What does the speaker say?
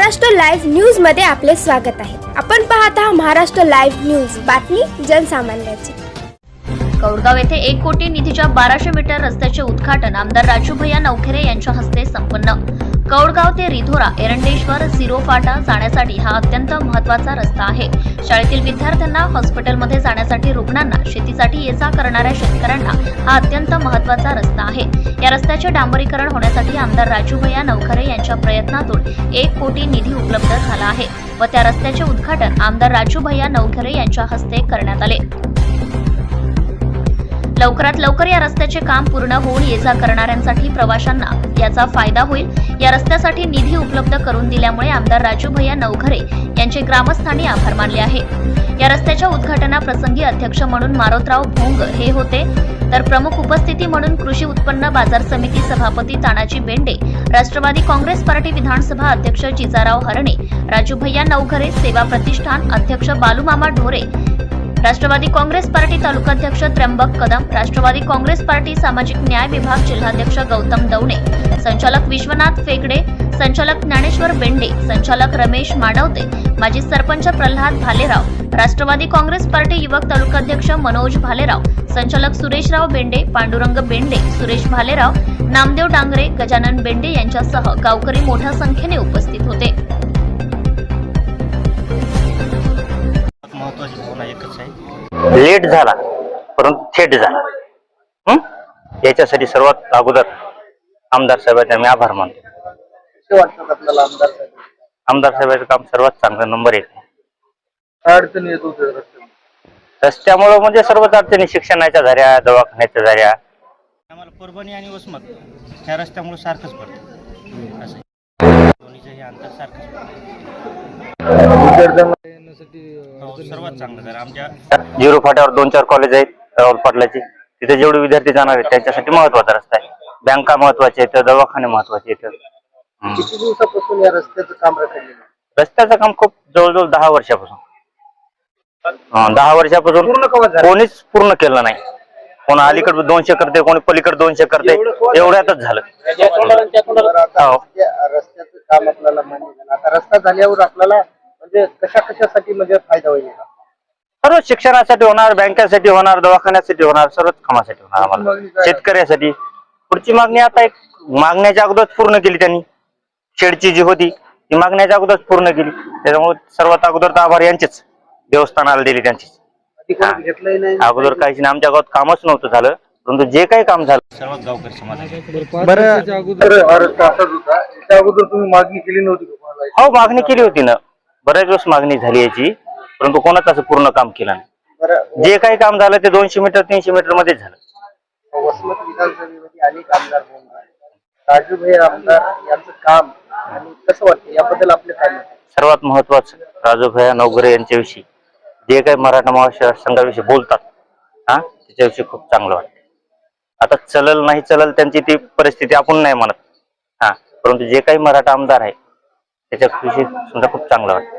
Maharashtra live न्यूजमध्ये आपले स्वागत आहे. आपण पाहत आहात महाराष्ट्र लाईव्ह न्यूज. बातमी जनसामान्याची. कौडगाव येथे एक कोटी निधीच्या बाराशे मीटर रस्त्याचे उद्घाटन आमदार राजूभैया नवखेरे यांच्या हस्ते संपन्न. कौडगाव ते रिधोरा एरंडेश्वर झिरो फाटा जाण्यासाठी हा अत्यंत महत्त्वाचा रस्ता आहे. शाळेतील विद्यार्थ्यांना हॉस्पिटलमध्ये जाण्यासाठी रुग्णांना शेतीसाठी ये जा करणाऱ्या शेतकऱ्यांना हा अत्यंत महत्त्वाचा रस्ता आहे. या रस्त्याचे डांबरीकरण होण्यासाठी आमदार राजूभैया नवखरे यांच्या प्रयत्नातून एक कोटी निधी उपलब्ध झाला आहे व त्या रस्त्याचे उद्घाटन आमदार राजूभैया नवखरे यांच्या हस्ते करण्यात आले. लवकरात लवकर या रस्त्याचे काम पूर्ण होऊन ये जा करणाऱ्यांसाठी प्रवाशांना याचा फायदा होईल. या रस्त्यासाठी निधी उपलब्ध करून दिल्यामुळे आमदार राजू भैया नवघरे यांचे ग्रामस्थांनी आभार मानले आहे या रस्त्याच्या उद्घाटनाप्रसंगी अध्यक्ष म्हणून मारोतराव भोंग हे होते. तर प्रमुख उपस्थिती म्हणून कृषी उत्पन्न बाजार समिती सभापती तानाजी बेंडे राष्ट्रवादी काँग्रेस पार्टी विधानसभा अध्यक्ष जिजाराव हरणे राजू भैया नवघरे सेवा प्रतिष्ठान अध्यक्ष बालूमामा ढोरे राष्ट्रवादी काँग्रेस पार्टी तालुकाध्यक्ष त्र्यंबक कदम राष्ट्रवादी काँग्रेस पार्टी सामाजिक न्याय विभाग जिल्हाध्यक्ष गौतम दवणे संचालक विश्वनाथ फेगडे संचालक ज्ञानेश्वर बेंडे संचालक रमेश माडवते माजी सरपंच प्रल्हाद भालेराव राष्ट्रवादी काँग्रेस पार्टी युवक तालुकाध्यक्ष मनोज भालेराव संचालक सुरेशराव बेंडे पांडुरंग बेंडे सुरेश भालेराव नामदेव डांगरे गजानन बेंडे यांच्यासह गावकरी मोठ्या संख्येने उपस्थित होते. भावना एकच आहे. लेट झाला परंतु थेट झाला. हं? याच्यासाठी सर्वात अगोदर आमदार साहेबांचे आम्ही आभार मानतो. आमदार साहेब? आमदार साहेबांचं काम सर्वात चांगलं नंबर एक. अडचणी येत होते रस्त्यावर? रस्त्यामुळं म्हणजे सर्वच अडचणी शिक्षणाच्या झाल्या दवाखान्याच्या झाल्या. आम्हाला परभणी आणि वसमत ह्या रस्त्यामुळे सारखंच पडतं. असं आहे. दोन्हीचंही अंतर सारखंच पडतं. विद्यार्थ्यांना येण्यासाठी हो, सर्वात चांगलं जर आमच्या झिरो फाट्यावर दोन चार कॉलेज आहेत राहुल पाटलाची. तिथे जेवढे विद्यार्थी जाणार आहेत त्यांच्यासाठी महत्त्वाचा रस्ता आहे. बँका महत्त्वाचे आहेत दवाखाने महत्त्वाचे आहेत. हं. किती दिवसापासून या रस्त्याचं काम रखडलेलं आहे? रस्त्याचं काम खूप जवळजवळ दहा वर्षापासून. हं, दहा वर्षापासून कोणीच पूर्ण केलं नाही. कोण अलीकडे दोनशे करते कोणी पलीकडे दोनशे करते एवढ्यातच झालं? हो. रस्त्याचं काम आपल्याला मान्य झालं. आता रस्ता झाल्यावर आपल्याला म्हणजे कशा कशासाठी म्हणजे फायदा होईल याचा? सर्व शिक्षणासाठी होणार बँकेसाठी होणार दवाखान्यासाठी होणार सर्वच कामासाठी होणार मागणी आम्हाला? शेतकऱ्यासाठी. पुढची मागणी आता एक मागण्याच्या अगोदरच पूर्ण केली त्यांनी. शेडची जी होती ती मागण्याच्या अगोदरच पूर्ण केली. त्याच्यामुळे सर्वात अगोदर तर आभार यांचेच. देवस्थानाला दिली त्यांचीच. आधी कोणी घेतलंही नाही. अगोदर काहीच नाही. आमच्या गावात कामच नव्हतं झालं. परंतु जे काही काम झालं. सर्वात गावकरी समाज बरं अगोदर होता त्याच्या अगोदर तुम्ही मागणी केली नव्हती का कोणाला? हो मागणी केली होती ना. बऱ्याच दिवस मागणी झाली याची परंतु कोणाच असं पूर्ण काम केलं नाही. जे काही काम झालं ते दोनशे मीटर तीनशे मीटर मध्येच झालं. वसमत विधानसभेमध्ये अनेक आमदार होऊन राहिले. राजूभाई आमदार यांचं काम आणि कसं वाटतं? याबद्दल आपले काय मत आहे? सर्वात महत्वाचं राजूभाई नवगरे यांच्याविषयी. जे काही मराठा महाराष्ट्र संघाविषयी बोलतात हा त्याच्याविषयी खूप चांगलं वाटतं. आता चलल नाही चलल त्यांची ती परिस्थिती आपण नाही म्हणत हा. परंतु जे काही मराठा आमदार आहे त्याच्याविषयी सुद्धा खूप चांगलं वाटतं.